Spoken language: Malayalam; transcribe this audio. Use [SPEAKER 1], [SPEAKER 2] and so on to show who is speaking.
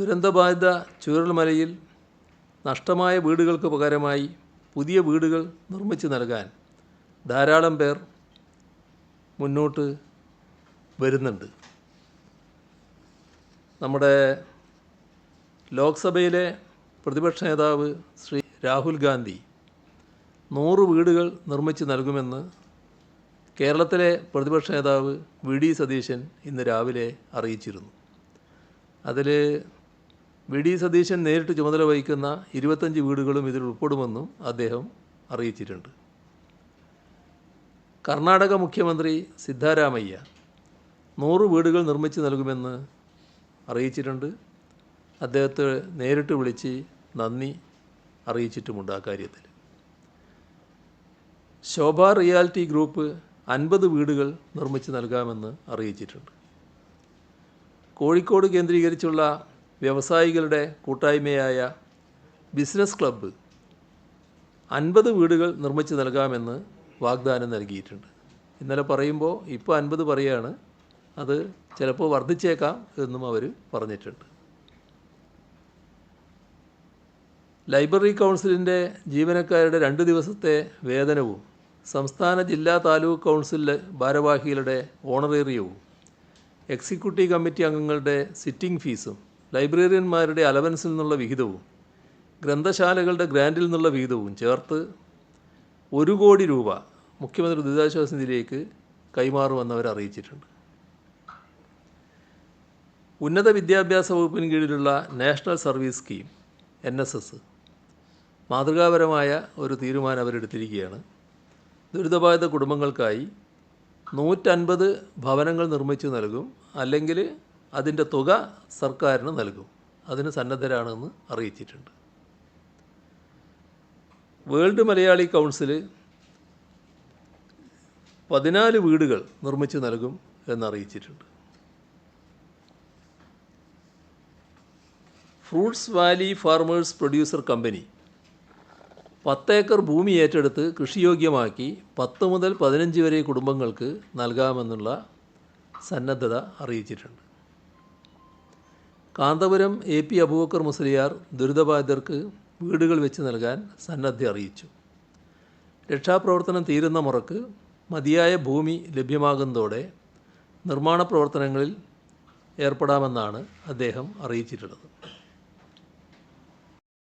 [SPEAKER 1] ദുരന്തബാധിത ചൂരൽമലയിൽ നഷ്ടമായ വീടുകൾക്ക് പകരമായി പുതിയ വീടുകൾ നിർമ്മിച്ചു നൽകാൻ ധാരാളം പേർ മുന്നോട്ട് വരുന്നുണ്ട്. നമ്മുടെ ലോക്സഭയിലെ പ്രതിപക്ഷ നേതാവ് ശ്രീ രാഹുൽ ഗാന്ധി നൂറ് വീടുകൾ നിർമ്മിച്ച് നൽകുമെന്ന് കേരളത്തിലെ പ്രതിപക്ഷ നേതാവ് വി ഡി സതീശൻ ഇന്ന് രാവിലെ അറിയിച്ചിരുന്നു. അതിൽ വി ഡി സതീശൻ നേരിട്ട് ചുമതല വഹിക്കുന്ന ഇരുപത്തഞ്ച് വീടുകളും ഇതിൽ ഉൾപ്പെടുമെന്നും അദ്ദേഹം അറിയിച്ചിട്ടുണ്ട്. കർണാടക മുഖ്യമന്ത്രി സിദ്ധാരാമയ്യ നൂറ് വീടുകൾ നിർമ്മിച്ച് നൽകുമെന്ന് അറിയിച്ചിട്ടുണ്ട്. അദ്ദേഹത്തെ നേരിട്ട് വിളിച്ച് നന്ദി അറിയിച്ചിട്ടുമുണ്ട് ആ കാര്യത്തിൽ. ശോഭ റിയാലിറ്റി ഗ്രൂപ്പ് അൻപത് വീടുകൾ നിർമ്മിച്ച് നൽകാമെന്ന് അറിയിച്ചിട്ടുണ്ട്. കോഴിക്കോട് കേന്ദ്രീകരിച്ചുള്ള വ്യവസായികളുടെ കൂട്ടായ്മയായ ബിസിനസ് ക്ലബ്ബ് അൻപത് വീടുകൾ നിർമ്മിച്ച് നൽകാമെന്ന് വാഗ്ദാനം നൽകിയിട്ടുണ്ട്. ഇന്നലെ പറയുമ്പോൾ ഇപ്പോൾ അൻപത് പറയുകയാണ് അത് ചിലപ്പോൾ വർദ്ധിച്ചേക്കാം എന്നും അവർ പറഞ്ഞിട്ടുണ്ട്. ലൈബ്രറി കൗൺസിലിന്റെ ജീവനക്കാരുടെ രണ്ട് ദിവസത്തെ വേതനവും സംസ്ഥാന ജില്ലാ താലൂക്ക് കൗൺസിലിലെ ഭാരവാഹികളുടെ ഓണറേറിയവും എക്സിക്യൂട്ടീവ് കമ്മിറ്റി അംഗങ്ങളുടെ സിറ്റിംഗ് ഫീസും ലൈബ്രറിയന്മാരുടെ അലവൻസിൽ നിന്നുള്ള വിഹിതവും ഗ്രന്ഥശാലകളുടെ ഗ്രാൻഡിൽ നിന്നുള്ള വിഹിതവും ചേർത്ത് ഒരു കോടി രൂപ മുഖ്യമന്ത്രി ദുരിതാശ്വാസ നിധിയിലേക്ക് കൈമാറുമെന്ന് അവർ അറിയിച്ചിട്ടുണ്ട്. ഉന്നത വിദ്യാഭ്യാസ വകുപ്പിന് കീഴിലുള്ള national service scheme N S S മാതൃകാപരമായ ഒരു തീരുമാനം അവരെടുത്തിരിക്കുകയാണ്. ദുരിതബാധിത കുടുംബങ്ങൾക്കായി നൂറ്റൻപത് ഭവനങ്ങൾ നിർമ്മിച്ചു നൽകും അല്ലെങ്കിൽ അതിന്റെ തുക സർക്കാരിന് നൽകും. അതിന് സന്നദ്ധരാണെന്ന് അറിയിച്ചിട്ടുണ്ട്. വേൾഡ് മലയാളി കൗൺസിൽ പതിനാല് വീടുകൾ നിർമ്മിച്ച് നൽകും എന്നറിയിച്ചിട്ടുണ്ട്. Fruits valley farmers producer company പത്തേക്കർ ഭൂമി ഏറ്റെടുത്ത് കൃഷിയോഗ്യമാക്കി പത്ത് മുതൽ പതിനഞ്ച് വരെ കുടുംബങ്ങൾക്ക് നൽകാമെന്നുള്ള സന്നദ്ധത അറിയിച്ചിട്ടുണ്ട്. കാന്തപുരം എ പി അബൂബക്കർ മുസ്ലിയാർ ദുരിതബാധിതർക്ക് വീടുകൾ വെച്ച് നൽകാൻ സന്നദ്ധ അറിയിച്ചു. രക്ഷാപ്രവർത്തനം തീരുന്ന മുറക്ക് മതിയായ ഭൂമി ലഭ്യമാകുന്നതോടെ നിർമ്മാണ പ്രവർത്തനങ്ങളിൽ ഏർപ്പെടാമെന്നാണ് അദ്ദേഹം അറിയിച്ചിട്ടുള്ളത്.